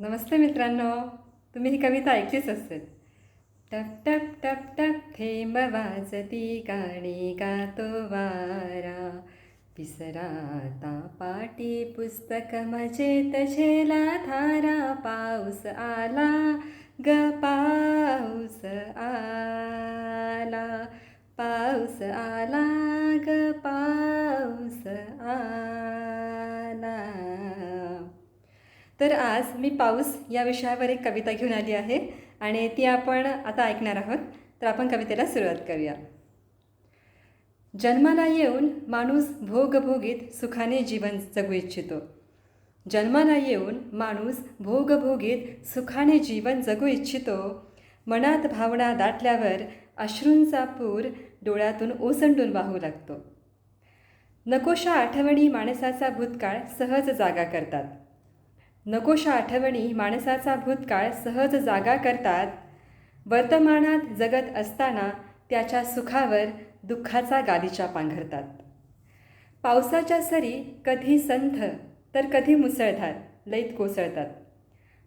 नमस्ते मित्रांनो तुम्ही ही कविता ऐकलीच असेल. टप टप टप टप थेंब वाजती गाणी गातो वारा. पिसराता पाटी पुस्तक मजेत झेला धारा पाऊस आला. तर आज मी पाऊस या विषयावर एक कविता घेऊन आली आहे आणि ती आपण आता ऐकणार आहोत. तर आपण कवितेला सुरुवात करूया. जन्माला येऊन माणूस भोगभोगीत सुखाने जीवन जगू इच्छितो. जन्माला येऊन माणूस भोगभोगीत सुखाने जीवन जगू इच्छितो. मनात भावना दाटल्यावर अश्रूंचा पूर डोळ्यातून ओसंडून वाहू लागतो. नकोशा आठवणी माणसाचा भूतकाळ सहज जागा करतात. नकोशा आठवणी माणसाचा भूतकाळ सहज जागा करतात. वर्तमानात जगत असताना त्याच्या सुखावर दुःखाचा गालिचा पांघरतात. पावसाच्या सरी कधी संथ तर कधी मुसळधार लईत कोसळतात.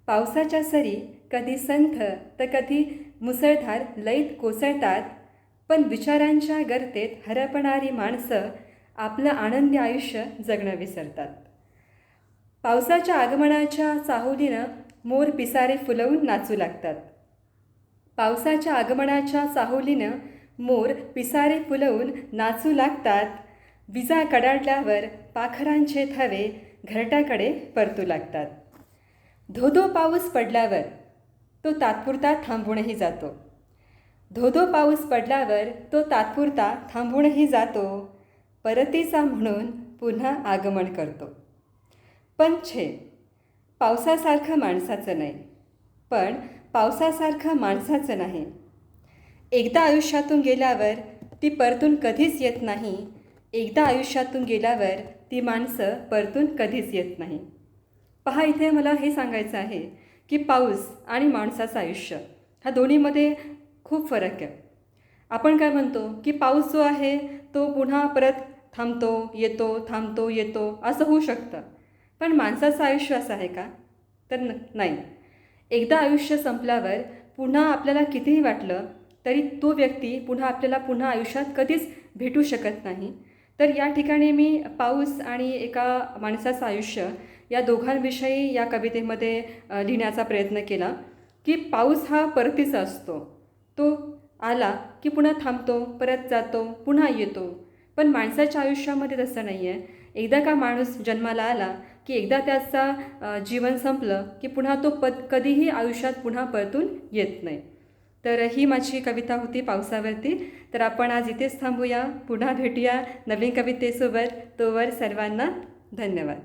पावसाच्या सरी कधी संथ तर कधी मुसळधार लईत कोसळतात. पण विचारांच्या गर्तेत हरपणारी माणसं आपलं आनंदी आयुष्य जगणं विसरतात. पावसाच्या आगमनाच्या चाहुलीनं मोर पिसारे फुलवून नाचू लागतात. पावसाच्या आगमनाच्या चाहुलीनं मोर पिसारे फुलवून नाचू लागतात. विजा कडाडल्यावर पाखरांचे थवे घरट्याकडे परतू लागतात. धोधो पाऊस पडल्यावर तो तात्पुरता थांबूनही जातो. धोधो पाऊस पडल्यावर तो तात्पुरता थांबूनही जातो. परतीचा म्हणून पुन्हा आगमन करतो. पण छे. पावसासारखं माणसाचं नाही. पण पावसासारखं माणसाचं नाही. एकदा आयुष्यातून गेल्यावर ती परतून कधीच येत नाही. एकदा आयुष्यातून गेल्यावर ती माणसं परतून कधीच येत नाही. पहा इथे मला हे सांगायचं आहे की पाऊस आणि माणसाचं आयुष्य ह्या दोन्हीमध्ये खूप फरक आहे. आपण काय म्हणतो की पाऊस जो आहे तो पुन्हा परत थांबतो येतो थांबतो येतो असं होऊ शकतं. पण माणसाचं आयुष्य असं आहे का? तर न नाही. एकदा आयुष्य संपल्यावर पुन्हा आपल्याला कितीही वाटलं तरी तो व्यक्ती पुन्हा आपल्याला पुन्हा आयुष्यात कधीच भेटू शकत नाही. तर या ठिकाणी मी पाऊस आणि एका माणसाचं आयुष्य या दोघांविषयी या कवितेमध्ये लिहिण्याचा प्रयत्न केला की पाऊस हा परतीचा असतो. तो आला की पुन्हा थांबतो परत जातो पुन्हा येतो. पण माणसाच्या आयुष्यामध्ये तसं नाही आहे एकदा का माणूस जन्माला आला की एकदा त्याचा जीवन संपलं की पुन्हा तो पद कधीही आयुष्यात पुन्हा परतून येत नाही. तर ही माझी कविता होती पावसावरती. तर आपण आज इथेच थांबूया. पुन्हा भेटूया नवीन कवितेसोबत. तोवर सर्वांना धन्यवाद.